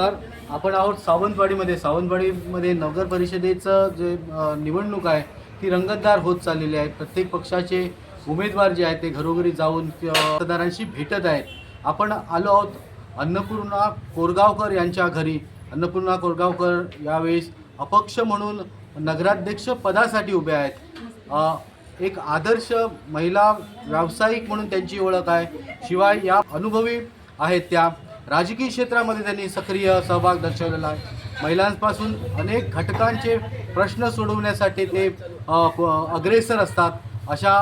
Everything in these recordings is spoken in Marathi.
नमस्कार. आपण आहोत सावंतवाडीमध्ये. सावंतवाडीमध्ये नगर परिषदेचं जे निवडणूक आहे ती रंगतदार होत चाललेली आहे. प्रत्येक पक्षाचे उमेदवार जे आहेत ते घरोघरी जाऊन मतदारांशी भेटत आहेत. आपण आलो आहोत अन्नपूर्णा कोरगावकर यांच्या घरी. अन्नपूर्णा कोरगावकर यावेळेस अपक्ष म्हणून नगराध्यक्ष पदासाठी उभे आहेत. एक आदर्श महिला व्यावसायिक म्हणून त्यांची ओळख आहे. शिवाय या अनुभवी आहेत त्या. राजकीय क्षेत्रामध्ये त्यांनी सक्रिय सहभाग दर्शवलेला आहे. महिलांपासून अनेक घटकांचे प्रश्न सोडवण्यासाठी ते अग्रेसर असतात. अशा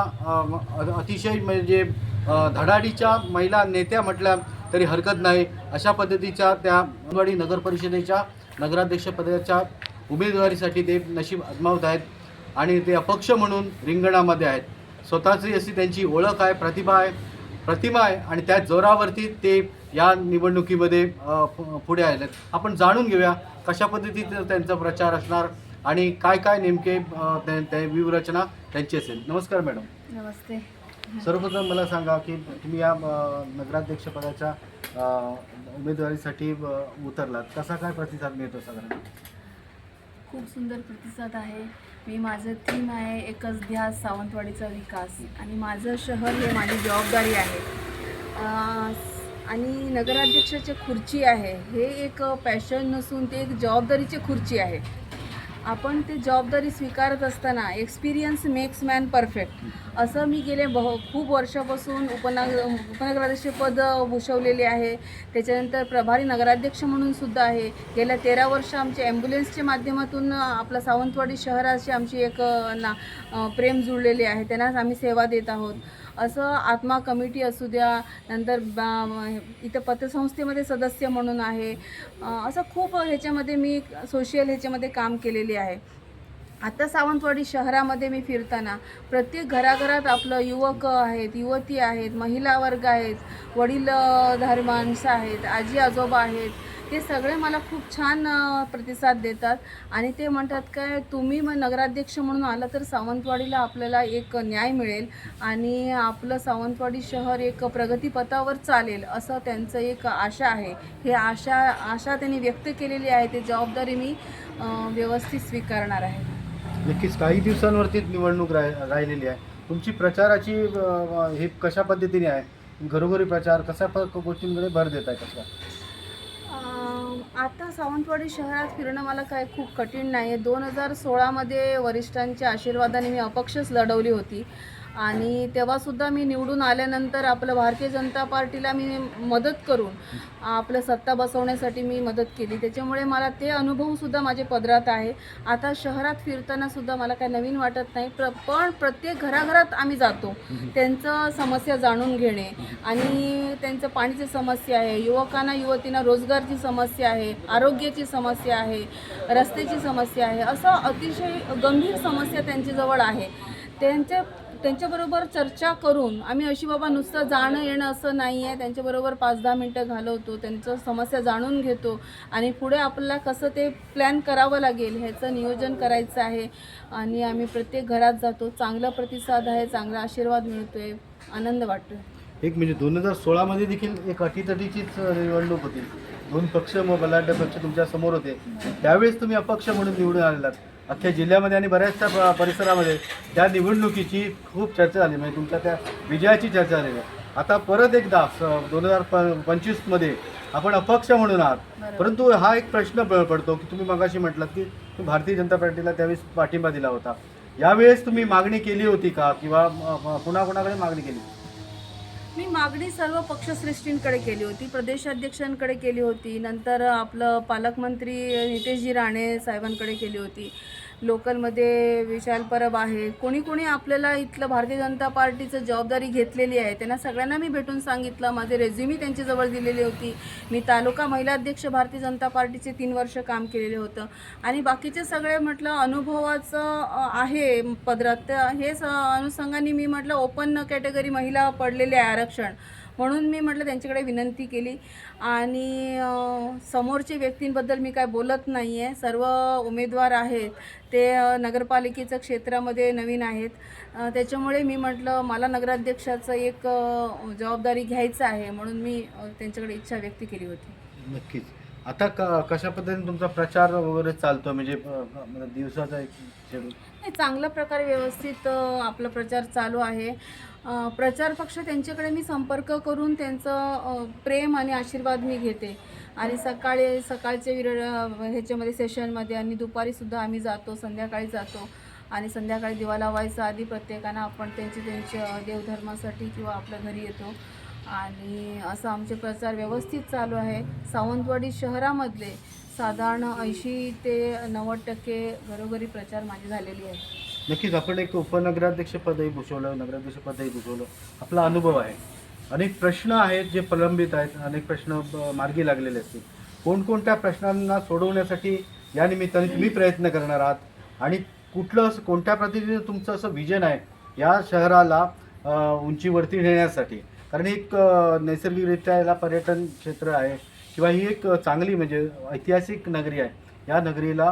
अतिशय म्हणजे धडाडीच्या महिला नेत्या म्हटल्या तरी हरकत नाही. अशा पद्धतीच्या त्या अंगणवाडी नगर परिषदेच्या नगराध्यक्षपदाच्या उमेदवारीसाठी ते नशीब आजमावत आहेत आणि ते अपक्ष म्हणून रिंगणामध्ये आहेत. स्वतःची अशी त्यांची ओळख आहे प्रतिभा आहे प्रतिमा आहे आणि त्या जोरावरती ते या निवडणुकीमध्ये पुढे आले आहेत आपण जाणून घेऊया कशा पद्धतीचा त्यांचा प्रचार असणार आणि काय काय नेमके व्यूहरचना त्यांची असेल. नमस्कार मॅडम. नमस्ते. सर्वप्रथम मला सांगा की तुम्ही या नगराध्यक्षपदाच्या उमेदवारीसाठी उतरलात. कसा काय प्रतिसाद मिळतो साधारण? खूप सुंदर प्रतिसाद आहे. मी माझं थीम आहे एकच ध्यास सावंतवाडीचा विकास. आणि माझं शहर हे माझी जबाबदारी आहे. आणि नगराध्यक्षाची खुर्ची आहे. हे एक पॅशन नसून ते एक जबाबदारीची खुर्ची आहे. आपण ते जबाबदारी स्वीकारत असताना एक्सपिरियन्स मेक्स मॅन परफेक्ट असं मी गेले बहु खूप वर्षापासून उपनग उपनगराध्यक्षपद भूषवलेले आहे. त्याच्यानंतर प्रभारी नगराध्यक्ष म्हणून सुद्धा आहे. गेल्या तेरा वर्ष आमच्या ॲम्ब्युलन्सच्या माध्यमातून आपला सावंतवाडी शहराशी आमची एक ना प्रेम जुळलेले आहे. त्यांनाच आम्ही सेवा देत आहोत. असं आत्मा कमिटी असू द्या नंतर बा- इथं पतसंस्थेमध्ये सदस्य म्हणून आहे. असं खूप ह्याच्यामध्ये मी सोशल ह्याच्यामध्ये काम केलेले आहे. आता सावंतवाडी शहरामध्ये मी फिरताना प्रत्येक घराघरात आपलं युवक आहेत युवती आहेत महिला वर्ग आहेत वडील माणसं आहेत आजी आजोबा आहेत. ते सगळे मला खूप छान प्रतिसाद देतात. आणि ते म्हणतात काय तुम्ही मग नगराध्यक्ष म्हणून आला तर सावंतवाडीला आपल्याला एक न्याय मिळेल. आणि आपलं सावंतवाडी शहर एक प्रगतीपथावर चालेल असं त्यांचं एक आशा आहे. हे आशा आशा त्यांनी व्यक्त केलेली आहे. ते जबाबदारी मी व्यवस्थित स्वीकारणार आहे. नक्कीच. काही दिवसांवरतीच निवडणूक राह राहिलेली आहे. तुमची प्रचाराची हे कशा पद्धतीने आहे? घरोघरी प्रचार कशा गोष्टींकडे भर देत आहे कशा आता सावंतवाडी शहरात फिरणं मला काय खूप कठीण नाही आहे दोन हजार सोळामध्ये वरिष्ठांच्या आशीर्वादाने मी अपक्षच लढवली होती. आणि तेव्हासुद्धा मी निवडून आल्यानंतर आपलं भारतीय जनता पार्टीला मी मदत करून आपलं सत्ता बसवण्यासाठी मी मदत केली. त्याच्यामुळे मला ते अनुभवसुद्धा माझे पदरात आहे. आता शहरात फिरतानासुद्धा मला काय नवीन वाटत नाही. प्र पण प्रत्येक घराघरात आम्ही जातो. त्यांचं समस्या जाणून घेणे आणि त्यांचं पाणीची समस्या आहे. युवकांना युवतींना रोजगारची समस्या आहे आरोग्याची समस्या आहे रस्त्याची समस्या आहे. असं अतिशय गंभीर समस्या त्यांच्याजवळ आहे. त्यांच्या त्यांच्याबरोबर चर्चा करून आम्ही अशी बाबा नुसतं जाणं येणं असं नाही आहे त्यांच्याबरोबर पाच दहा मिनटं घालवतो त्यांचं समस्या जाणून घेतो आणि पुढे आपल्याला कसं ते प्लॅन करावं लागेल ह्याचं नियोजन करायचं आहे. आणि आम्ही प्रत्येक घरात जातो. चांगला प्रतिसाद आहे चांगला आशीर्वाद मिळतोय. आनंद वाटतो एक म्हणजे दोन हजार सोळामध्ये देखील एक अटीतटीचीच निवडणूक होती. दोन पक्ष मग बलाढ्य पक्ष तुमच्यासमोर होते. त्यावेळेस तुम्ही अपक्ष म्हणून निवडून आलेलात. अख्ख्या जिल्ह्यामध्ये आणि बऱ्याचशा परिसरामध्ये त्या निवडणुकीची खूप चर्चा झाली. म्हणजे तुमच्या त्या विजयाची चर्चा झालेली आहे आता परत एकदा दोन हजार प पंचवीसमध्ये आपण अपक्ष म्हणून आहात. परंतु हा एक प्रश्न पडतो की तुम्ही मगाशी म्हटलात की तुम्ही भारतीय जनता पार्टीला त्यावेळेस पाठिंबा दिला होता. यावेळेस तुम्ही मागणी केली होती का किंवा कुणाकुणाकडे मागणी केली? मी मागणी सर्व पक्षश्रेष्ठींकडे केली होती. प्रदेशाध्यक्षांकडे केली होती. नंतर आपलं पालकमंत्री नितेशजी राणे साहेबांकडे केली होती. लोकलमध्ये विशाल परब आहे. कोणी कोणी आपल्याला इथलं भारतीय जनता पार्टीचं जबाबदारी घेतलेली आहे. त्यांना सगळ्यांना मी भेटून सांगितलं. माझे रेझ्युमी त्यांच्याजवळ दिलेली होती. मी तालुका महिला अध्यक्ष भारतीय जनता पार्टीचे तीन वर्ष काम केलेलं होतं. आणि बाकीचे सगळे म्हटलं अनुभवाचं आहे पदरात. हे स अनुषंगाने मी म्हटलं ओपन कॅटेगरी महिला पडलेले आहे आरक्षण. म्हणून मी म्हटलं त्यांच्याकडे विनंती केली. आणि समोरचे व्यक्तींबद्दल मी काय बोलत नाही आहे सर्व उमेदवार आहेत. ते नगरपालिकेचं क्षेत्रामध्ये नवीन आहेत. त्याच्यामुळे मी म्हटलं मला नगराध्यक्षाचं एक जबाबदारी घ्यायचं आहे म्हणून मी त्यांच्याकडे इच्छा व्यक्त केली होती. नक्कीच. आता क कशा पद्धतीने तुमचा प्रचार वगैरे चालतो म्हणजे म्हणजे दिवसाचा एक schedule? नाही चांगल्या प्रकारे व्यवस्थित आपला प्रचार चालू आहे. प्रचार पक्ष त्यांच्याकडे मी संपर्क करून त्यांचं प्रेम आणि आशीर्वाद मी घेते. आणि सकाळी सकाळचे विर ह्याच्यामध्ये सेशनमध्ये आणि दुपारीसुद्धा आम्ही जातो संध्याकाळी जातो. आणि संध्याकाळी दिवा लावायचा आधी प्रत्येकानं आपण त्यांचे त्यांच्या देवधर्मासाठी किंवा आपल्या घरी येतो. आणि असं आमचे प्रचार व्यवस्थित चालू आहे. सावंतवाडी शहरामधले साधारण ऐंशी ते नव्वद टक्के घरोघरी प्रचार माझी झालेली आहे. नक्कीच आपण एक उपनगराध्यक्ष पदही भूषवलं नगराध्यक्ष पदही भूषवलं. आपला अनुभव आहे. अनेक प्रश्न आहेत जे प्रलंबित आहेत अनेक प्रश्न ब- मार्गी लागलेले असतील. कोणकोणत्या प्रश्नांना सोडवण्यासाठी या निमित्ताने तुम्ही प्रयत्न करणार आहात? आणि कुठलं असं कोणत्या पद्धतीने तुमचं असं विजन आहे या शहराला अ, उंचीवरती नेण्यासाठी? कारण एक अ, नैसर्गिकरित्या याला पर्यटन क्षेत्र आहे. किंवा ही एक चांगली म्हणजे ऐतिहासिक नगरी आहे. या नगरीला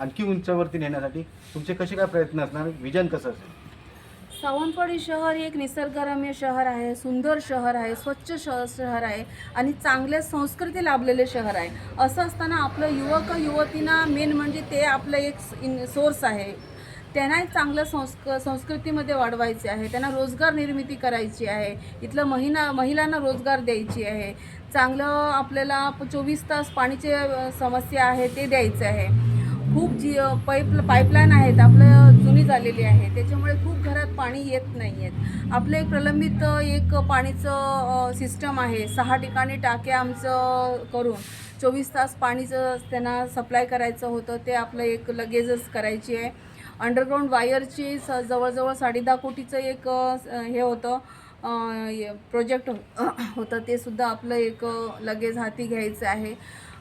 आणखी उंचावरती नेण्यासाठी तुमचे कसे काय प्रयत्न असणार? विजन कसं असेल? सावंतवाडी शहर हे एक निसर्गरम्य शहर आहे सुंदर शहर आहे स्वच्छ शहर शहर आहे आणि चांगल्या संस्कृती लाभलेले शहर आहे. असं असताना आपलं युवक युवतींना मेन म्हणजे ते आपलं एक इन सोर्स आहे. त्यांना एक चांगलं संस्क संस्कृतीमध्ये वाढवायचे आहे. त्यांना रोजगार निर्मिती करायची आहे. इथलं महिना महिलांना रोजगार द्यायची आहे. चांगलं आपल्याला चोवीस तास पाणीचे समस्या आहे ते द्यायचं आहे. खूप जी पाईप पाईपलाईन आहेत आपलं जुनी झालेली आहे. त्याच्यामुळे खूप घरात पाणी येत नाही आहेत आपलं एक प्रलंबित एक पाणीचं सिस्टम आहे. सहा ठिकाणी टाक्या आमचं करून चोवीस तास पाणीचं त्यांना सप्लाय करायचं होतं. ते आपलं एक लगेजच करायची आहे. अंडरग्राऊंड वायरची स जवळजवळ साडेदहा कोटीचं एक हे होतं. प्रोजेक्ट होतं. ते सुद्धा आपलं एक लगेच हाती घ्यायचं आहे.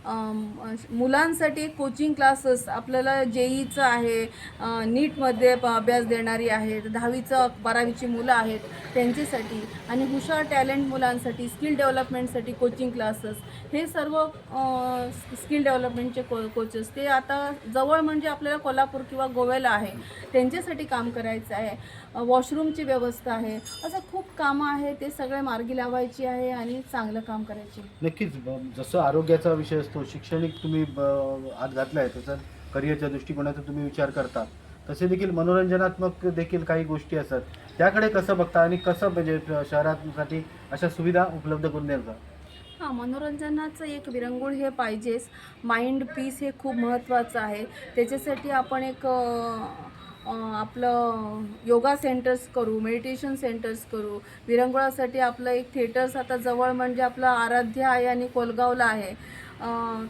मुलांसाठी कोचिंग क्लासेस आपल्याला जेईचं आहे नीटमध्ये प- अभ्यास देणारी आहेत दहावीचं बारावीची मुलं आहेत त्यांच्यासाठी आणि हुशार टॅलेंट मुलांसाठी स्किल डेव्हलपमेंटसाठी कोचिंग क्लासेस हे सर्व स्किल डेव्हलपमेंटचे को कोचेस ते आता जवळ म्हणजे आपल्याला कोल्हापूर किंवा गोव्याला आहे. त्यांच्यासाठी काम करायचं आहे. वॉशरूमची व्यवस्था आहे. असं खूप कामं आहे ते सगळे मार्गी लावायची आहे आणि चांगलं काम करायचे. नक्कीच जसं आरोग्याचा विषय असतो शैक्षणिक तुम्ही ब- हात घातला आहे तसं करिअरच्या दृष्टिकोनाचा तुम्ही विचार करता. तसे देखील मनोरंजनात्मक देखील काही गोष्टी असतात. त्याकडे कसं बघता आणि कसं म्हणजे शहरासाठी अशा सुविधा उपलब्ध करून द्यायचा हां मनोरंजनाचं एक विरंगुळ हे पाहिजेच. माइंड पीस हे खूप महत्त्वाचं आहे. त्याच्यासाठी आपण एक आपलं योगा सेंटर्स करू मेडिटेशन सेंटर्स करू. विरंगुळासाठी आपलं एक थिएटर्स आता जवळ म्हणजे आपलं आराध्य आहे आणि कोलगावला आहे.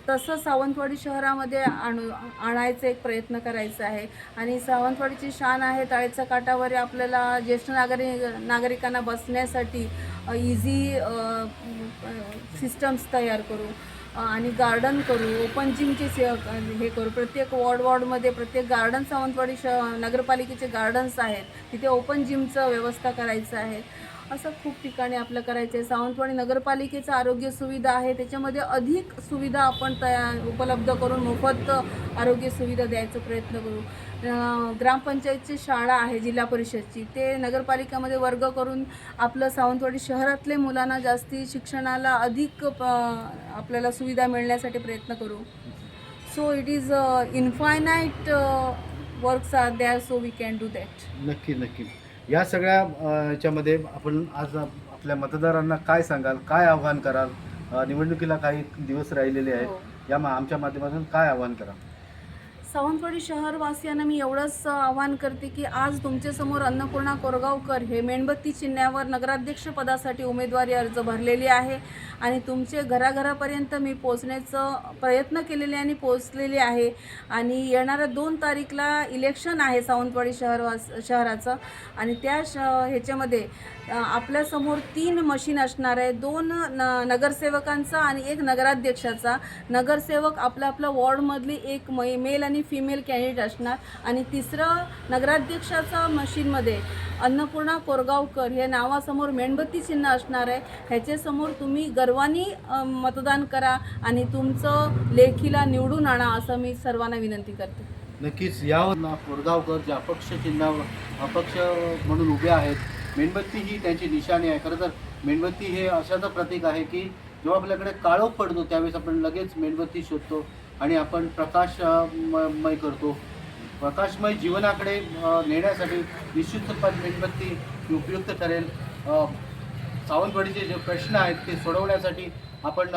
तसं सावंतवाडी शहरामध्ये आणू आणायचा एक प्रयत्न करायचा आहे. आणि सावंतवाडीची शान आहे ताळेच्या काठावर आपल्याला ज्येष्ठ नागरिक नागरिकांना बसण्यासाठी इझी सिस्टम्स तयार करू. आणि गार्डन करू ओपन जिमचे से हे करू. प्रत्येक वॉर्ड वॉर्डमध्ये प्रत्येक गार्डन सावंतवाडी श नगरपालिकेचे गार्डन्स आहेत. तिथे ओपन जिमचं व्यवस्था करायचं आहे. असं खूप ठिकाणी आपलं करायचं आहे सावंतवाडी नगरपालिकेचं आरोग्य सुविधा आहे. त्याच्यामध्ये अधिक सुविधा आपण तयार उपलब्ध करून मोफत आरोग्य सुविधा द्यायचा प्रयत्न करू. ग्रामपंचायतची शाळा आहे जिल्हा परिषदची. ते नगरपालिकामध्ये वर्ग करून आपलं सावंतवाडी शहरातले मुलांना जास्ती शिक्षणाला अधिक प- आपल्याला सुविधा मिळण्यासाठी प्रयत्न करू. So it is infinite works are there so we can do that नक्की नक्की. या सगळ्या याच्यामध्ये आपण आज आपल्या मतदारांना काय सांगाल काय आव्हान कराल? निवडणुकीला काही दिवस राहिलेले आहेत. हो. या मा- आमच्या माध्यमातून काय आव्हान कराल? सावंतवाडी शहरवासियांना मी एवढंच आवाहन करते की आज तुमच्यासमोर अन्नपूर्णा कोरगावकर हे मेणबत्ती चिन्हावर नगराध्यक्ष पदासाठी उमेदवारी अर्ज भरलेली आहे आणि तुमचे घराघरापर्यंत मी पोचण्याचं प्रयत्न केलेले आणि पोचलेले आहे. आणि येणाऱ्या दोन तारीखला इलेक्शन आहे सावंतवाडी शहरवास शहराचं. आणि त्या श ह्याच्यामध्ये आपल्यासमोर तीन मशीन असणार आहे. दोन न नगरसेवकांचा आणि एक नगराध्यक्षाचा. नगरसेवक आपल्या आपल्या वॉर्डमधली एक मै मेल आणि फिमेल कॅन्डिडेट असणार. आणि तिसरं नगराध्यक्षाचा मशीनमध्ये अन्नपूर्णा कोरगावकर हे नावासमोर मेणबत्ती चिन्ह असणार आहे. ह्याच्यासमोर तुम्ही गर्वानी मतदान करा आणि तुमचं लेखीला निवडून आणा असं मी सर्वांना विनंती करते. नक्कीच. यावर ना कोरगावकर जे अपक्ष चिन्हावर अपक्ष म्हणून उभे आहेत मेणबत्ती ही त्यांची निशाणी आहे. खरं तर मेणबत्ती हे अशाचं प्रतीक आहे की जेव्हा आपल्याकडे काळोख पडतो त्यावेळेस आपण लगेच मेणबत्ती शोधतो आणि आपण प्रकाश करतो. प्रकाशमय जीवनाकडे नेण्यासाठी निश्चितपणे मेणबत्ती उपयुक्त ठरेल. सावंतवाडीचे जे प्रश्न आहेत ते सोडवण्यासाठी आपण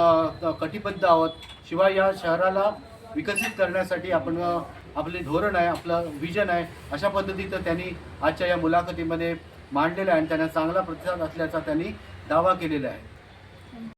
क- कटिबद्ध आहोत. शिवाय या शहराला विकसित करण्यासाठी आपण आपले धोरण आहे आपलं विजन आहे. अशा पद्धतीचं त्यांनी आजच्या या मुलाखतीमध्ये मांडलेला आहे आणि त्यांना चांगला प्रतिसाद असल्याचा त्यांनी दावा केलेला आहे.